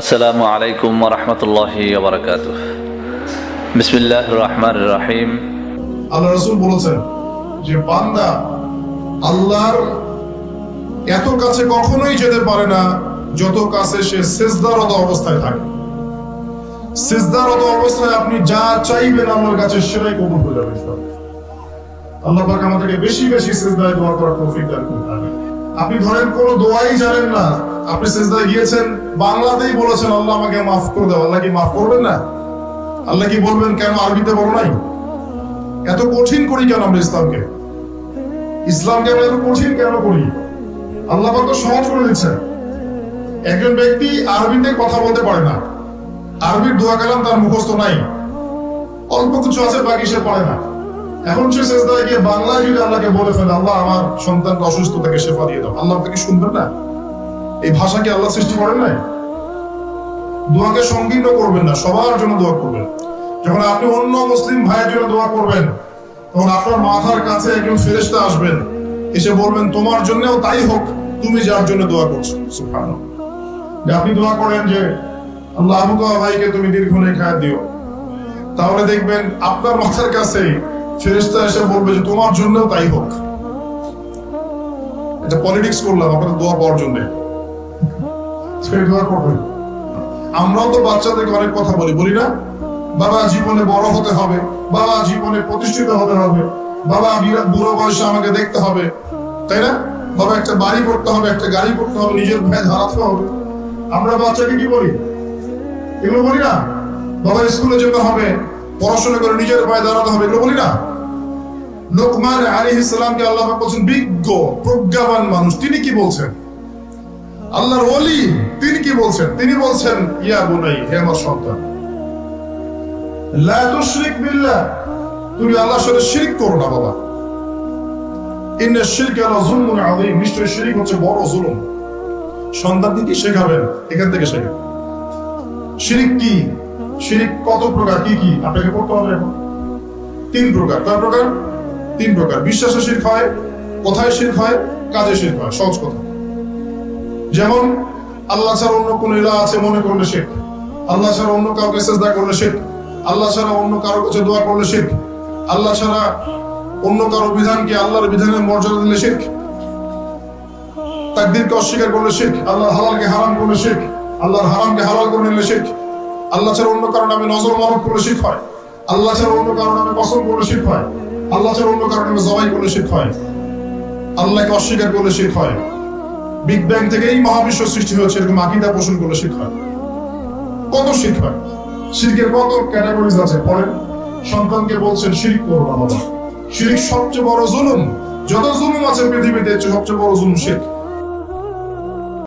আসসালামু আলাইকুম রহমতুল্লাহ বিসমিল্লাহ রহমান রাহিম। আল্লাহ রসুল বলেছেন যে বান্দা আল্লাহর এত কাছে কখনোই যেতে পারে না যত কাছে সে সেজদারত অবস্থায় থাকে। সেজদারত অবস্থায় আপনি যা চাইবেন আল্লাহর কাছে সেটাই কবুল হয়ে যাবে আল্লাহ পাক আমাদেরকে বেশি বেশি সেজদায় দোয়া করার তৌফিক দান করুন, আমিন। আপনি ধরেন কোন দোয়াই জানেন না। আপনি সেজদায় গিয়েছেন, বাংলাতেই বলেছেন, আল্লাহ আমাকে মাফ করে দাও। আল্লাহ কি মাফ করবেন না? আল্লাহ কি বলবেন, কেন আরবিতে বলো নাই? এত কঠিন করি কেন আমরা ইসলামকে? ইসলামকে আমরা এত কঠিন কেন করি? আল্লাহ তো সহজ করে দিচ্ছেন। একজন ব্যক্তি আরবিতে কথা বলতে পারে না। আরবির দোয়া কালাম তার মুখস্থ নাই। অল্প কিছু আছে, বাকি সে পারে না। এখন সে শেষদায় গিয়ে বাংলায় যদি আল্লাহকে বলে ফেলে, আল্লাহ আমার সন্তানকে অসুস্থ থেকে শেফা দিয়ে দাও। আল্লাহ তাকে শুনবেন না? এই ভাষা কি আল্লাহ সৃষ্টি করেন নাই? দোয়াকে সংকীর্ণ করবেন না, সবার জন্য দোয়া করবেন। যখন আপনি অন্য মুসলিম ভাইয়ের জন্য দোয়া করবেন, তখন আপনার মাথার কাছে একজন ফেরেশতা আসবেন, এসে বলবেন, তোমার জন্যও তাই হোক, তুমি যার জন্য দোয়া করছ। যে আপনি দোয়া করেন যে, আল্লাহ ভাইকে তুমি দীর্ঘ খায় দিও। তাহলে দেখবেন আপনার মাথার কাছে ফেরেশতা এসে বলবে যে তোমার জন্যও তাই হোক। এটা পলিটিক্স করলাম আপনার দোয়া পাওয়ার জন্য। সেই দোয়া করবেন। আমরাও তো বাচ্চাদেরকে অনেক কথা বলি বলি না? বাবা জীবনে বড় হতে হবে বাবা জীবনে প্রতিষ্ঠিত হতে হবে বাবা বিরাট বুড়ো বয়সে আমাকে দেখতে হবে তাই না? বাবা একটা বাড়ি করতে হবে একটা গাড়ি করতে হবে নিজের ভেদ হারাতে হবে। আমরা বাচ্চাকে কি বলি? এগুলো বলি না? বাবা স্কুলে যেতে হবে পড়াশোনা করে নিজের পায়ে দাঁড়াতে হবে, এগুলো বলি না। লোকমান আলী ইসলামকে আল্লাহ বলছেন, বিজ্ঞ, প্রজ্ঞাবান মানুষ। তিনি কি বলছেন? আল্লাহর ওলি, তিনি কি বলছেন? তিনি বলছেন, ইয়া বুনাই, হে আমার সন্তান, লা বিল্লাহ, তুমি আল্লাহর সাথে শিরক করো না বাবা। ইন্না শিরক আলা যুলমুন আযীম নিশ্চয় শিরক হচ্ছে বড় জুলুম। সন্তানকে কি শেখাবেন? এখান থেকে শেখাবেন শিরিক কি? শিরিক কত প্রকার, কি কি? আপনাকে পড়তে হবে এখন। তিন প্রকার। কয় প্রকার? তিন প্রকার। বিশ্বাসে শিরক হয়, কোথায় শিরক হয়, কাজে শিরক হয়। সহজ কথা। যেমন, আল্লাহ ছাড়া অন্য কোন ইলা আছে, মনে করলে শেখ আল্লাহ ছাড়া অন্য কাউকে সেজদা করলে শেখ আল্লাহ ছাড়া অন্য কারও কাছে দোয়া করলে শেখ আল্লাহ ছাড়া অন্য কারও বিধানকে আল্লাহর বিধানের মর্যাদা দিলে শেখ তাকদীরকে অস্বীকার করলে শেখ আল্লাহ হালালকে হারাম করলে শেখ আল্লাহর হারামকে হালাল করে নিলে শেখ আল্লাহ ছাড়া অন্য কারও নামে নজর মারক করলে শিখ হয়। আল্লাহ ছাড়া অন্য কারও নামে কসম করলে শিখ হয়। আল্লাহ ছাড়া অন্য কারও নামে জবাই করলে শিখ হয়। আল্লাহকে অস্বীকার করলে শিখ হয়। বিগ ব্যাং থেকে এই মহাবিশ্ব সৃষ্টি হয়েছে, এরকম আকিদা পোষণ করলে শিখ হয়। কত শিখ হয়? শিরকের কত ক্যাটাগরিজ আছে? পরে সন্তানকে বলছেন, শিরিক করো না বাবা শিরিক সবচেয়ে বড় জুলুম। যত জুলুম আছে পৃথিবীতে সবচেয়ে বড় জুলুম শিখ